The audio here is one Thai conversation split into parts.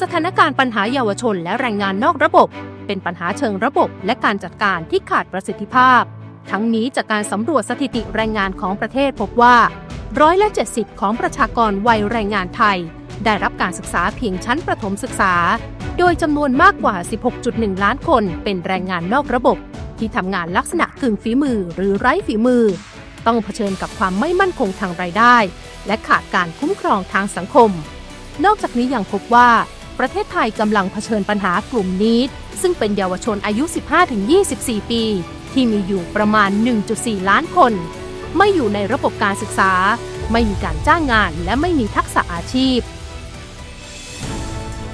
สถานการณ์ปัญหาเยาวชนและแรงงานนอกระบบ เป็นปัญหาเชิงระบบและการจัดการที่ขาดประสิทธิภาพ ทั้งนี้จากการสำรวจสถิติแรงงานของประเทศพบว่าร้อยละ70 ของประชากรวัยแรงงานไทย ได้รับการศึกษาเพียงชั้นประถมศึกษา โดยจำนวนมากกว่า 16.1 ล้านคนเป็นแรงงานนอกระบบ ที่ทำงานลักษณะกึ่งฝีมือหรือไร้ฝีมือ ต้องเผชิญกับความไม่มั่นคงทางรายได้ และขาดการคุ้มครองทางสังคม นอกจากนี้ยังพบว่า ประเทศไทยกำลังเผชิญปัญหากลุ่มนี้ ซึ่งเป็นเยาวชนอายุ 15-24 ปี ที่มีอยู่ประมาณ 1.4 ล้านคน ไม่อยู่ในระบบการศึกษา ไม่มีการจ้างงานและไม่มีทักษะอาชีพ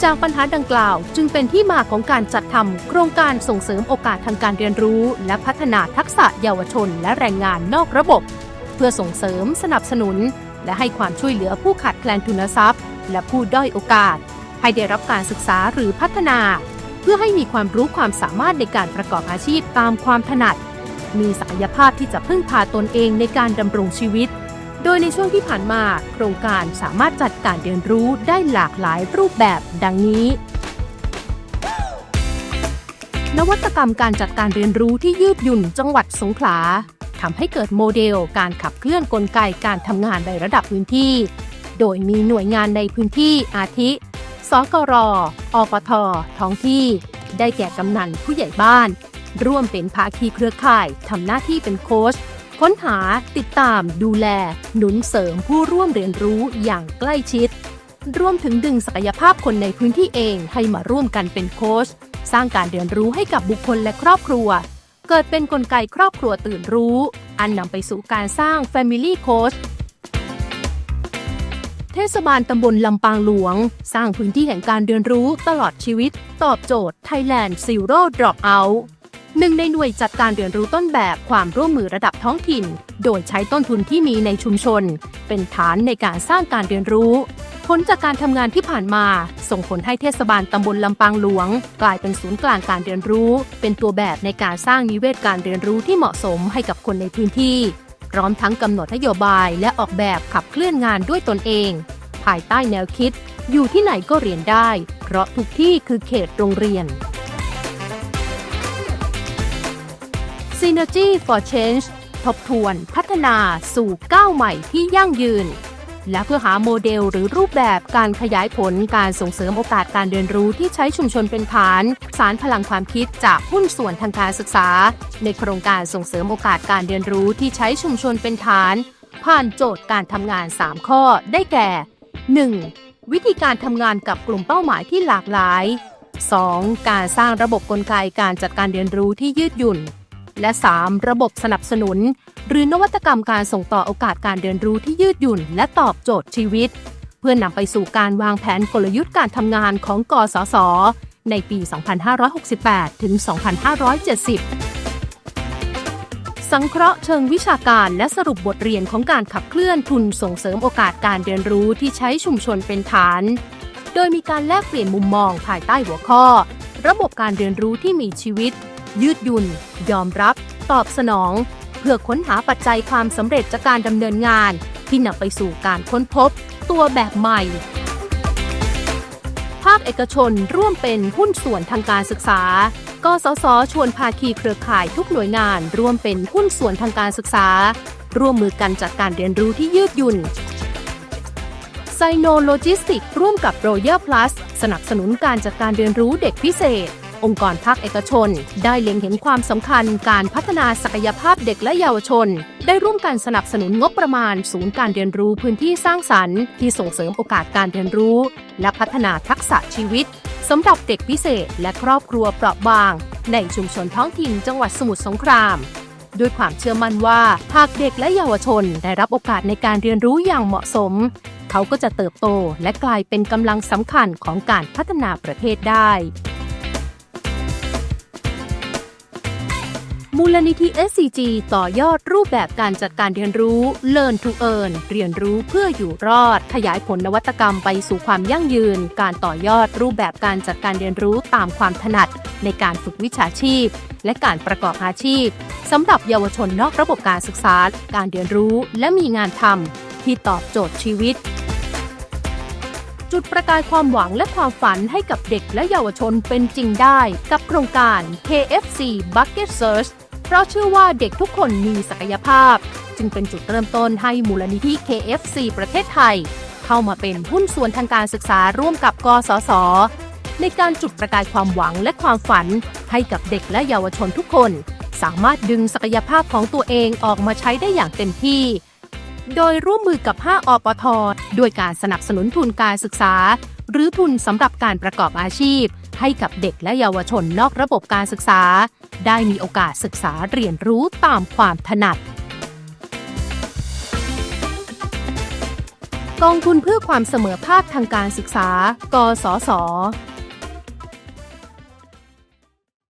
จากปัญหาดังกล่าวจึงเป็นที่มาของการจัดทำโครงการส่งเสริมโอกาสทางการเรียนรู้ และพัฒนาทักษะเยาวชนและแรงงานนอกระบบ เพื่อส่งเสริมสนับสนุน และให้ความช่วยเหลือผู้ขาดแคลนทุนทรัพย์ และผู้ด้อยโอกาส ให้ได้รับการศึกษาหรือพัฒนา เพื่อให้มีความรู้ความสามารถในการประกอบอาชีพตามความถนัด มีศักยภาพที่จะพึ่งพาตนเองในการดำรงชีวิต โดยในช่วงที่ผ่านมา โครงการสามารถจัดการเรียนรู้ได้หลากหลายรูปแบบดังนี้นวัตกรรมการจัดการเรียนรู้ที่ยืดหยุ่นจังหวัดสงขลาทำให้เกิดโมเดลการขับเคลื่อนกลไกการทำงานในระดับพื้นที่ โดยมีหน่วยงานในพื้นที่อาทิ สกรอปท ท้องที่ ได้แก่กำนันผู้ใหญ่บ้าน ร่วมเป็นภาคีเครือข่ายทำหน้าที่เป็นโค้ชค้นหาติดตามดูแล หนุนเสริมผู้ร่วมเรียนรู้อย่างใกล้ชิด รวมถึงดึงศักยภาพคนในพื้นที่เองให้มาร่วมกันเป็นโค้ชสร้างการเรียนรู้ให้กับบุคคลและครอบครัว เกิดเป็นนกลไกครอบครัวตื่นรู้ อันนำไปสู่การสร้าง Family Coach เทศบาลตำบลลำปางหลวง สร้างพื้นที่แห่งการเรียนรู้ตลอดชีวิต ตอบโจทย์ Thailand Zero Dropout หนึ่งในหน่วยจัดการเรียนรู้ต้นแบบความร่วมมือระดับท้องถิ่น โดยใช้ต้นทุนที่มีในชุมชน เป็นฐานในการสร้างการเรียนรู้ผลจากการทำงานที่ผ่านมา ส่งผลให้เทศบาลตำบลลำปางหลวง กลายเป็นศูนย์กลางการเรียนรู้ เป็นตัวแบบในการสร้างนิเวศการเรียนรู้ที่เหมาะสมให้กับคนในพื้นที่ พร้อมทั้งกำหนดนโยบายและออกแบบขับเคลื่อนงานด้วยตนเอง ภายใต้แนวคิด อยู่ที่ไหนก็เรียนได้ เพราะทุกที่คือเขตโรงเรียน Synergy for Change ทบทวน พัฒนาสู่ก้าวใหม่ที่ยั่งยืน และเพื่อหาโมเดลหรือรูปแบบการขยายผลการส่งเสริมโอกาสการเรียนรู้ที่ใช้ชุมชนเป็นฐาน สารพลังความคิดจากหุ้นส่วนทางการศึกษา ในโครงการส่งเสริมโอกาสการเรียนรู้ที่ใช้ชุมชนเป็นฐาน ผ่านโจทย์การทำงาน 3 ข้อได้แก่ 1. วิธีการทำงานกับกลุ่มเป้าหมายที่หลากหลาย 2. การสร้างระบบกลไกการจัดการเรียนรู้ที่ยืดหยุ่น และ 3. ระบบสนับสนุน หรือนวัตกรรมการส่งต่อโอกาสการเรียนรู้ที่ยืดหยุ่น และตอบโจทย์ชีวิต เพื่อนำไปสู่การวางแผนกลยุทธ์การทำงานของกสศในปี 2568 ถึง 2570 สังเคราะห์เชิงวิชาการและสรุปบทเรียนของการขับเคลื่อนทุนส่งเสริมโอกาสการเรียนรู้ที่ใช้ชุมชนเป็นฐาน โดยมีการแลกเปลี่ยนมุมมองภายใต้หัวข้อ ระบบการเรียนรู้ที่มีชีวิต ยืดหยุ่น ยอมรับ ตอบสนอง เพื่อค้นหาปัจจัยความสำเร็จจากการดำเนินงาน ที่นำไปสู่การค้นพบ ตัวแบบใหม่ ภาคเอกชนร่วมเป็นหุ้นส่วนทางการศึกษากสศชวนภาคีเครือข่ายทุกหน่วยงาน ร่วมเป็นหุ้นส่วนทางการศึกษา ร่วมมือกันจัดการเรียนรู้ที่ยืดหยุ่นไซโนโลจิสติกร่วมกับ Royal Plus สนับสนุนการจัดการเรียนรู้เด็กพิเศษ องค์กรภาคเอกชน ได้เล็งเห็นความสำคัญการพัฒนาศักยภาพเด็กและเยาวชน ได้ร่วมกันสนับสนุนงบประมาณ ศูนย์การเรียนรู้พื้นที่สร้างสรรค์ ที่ส่งเสริมโอกาสการเรียนรู้ และพัฒนาทักษะชีวิตสำหรับเด็กพิเศษ และครอบครัวเปราะบาง ในชุมชนท้องถิ่นจังหวัดสมุทรสงครามด้วยความเชื่อมั่นว่าหากเด็กและเยาวชนได้รับโอกาสในการเรียนรู้อย่างเหมาะสม เขาก็จะเติบโตและกลายเป็นกำลังสำคัญของการพัฒนาประเทศได้ มูลนิธิ SCG ต่อยอดรูปแบบการจัดการเรียนรู้ Learn to Earn เรียนรู้เพื่ออยู่รอด ขยายผลนวัตกรรมไปสู่ความยั่งยืน การต่อยอดรูปแบบการจัดการเรียนรู้ตามความถนัด ในการฝึกวิชาชีพ และการประกอบอาชีพสำหรับเยาวชนนอกระบบการศึกษา การเรียนรู้และมีงานทำที่ตอบโจทย์ชีวิตจุดประกายความหวังและความฝันให้กับเด็กและเยาวชนเป็นจริงได้ กับโครงการ KFC Bucket Search เพราะเชื่อว่าเด็กทุกคนมีศักยภาพ จึงเป็นจุดเริ่มต้นให้มูลนิธิ KFC ประเทศไทย เข้ามาเป็นหุ้นส่วนทางการศึกษาร่วมกับกสศในการจุดประกายความหวังและความฝันให้กับเด็กและเยาวชนทุกคน สามารถดึงศักยภาพของตัวเองออกมาใช้ได้อย่างเต็มที่ โดยร่วมมือกับ 5 อปท ด้วยการสนับสนุนทุนการศึกษา หรือทุนสำหรับการประกอบอาชีพ ให้กับเด็กและเยาวชนนอกระบบการศึกษา ได้มีโอกาสศึกษาเรียนรู้ตามความถนัด กองทุนเพื่อความเสมอภาคทางการศึกษา กสศ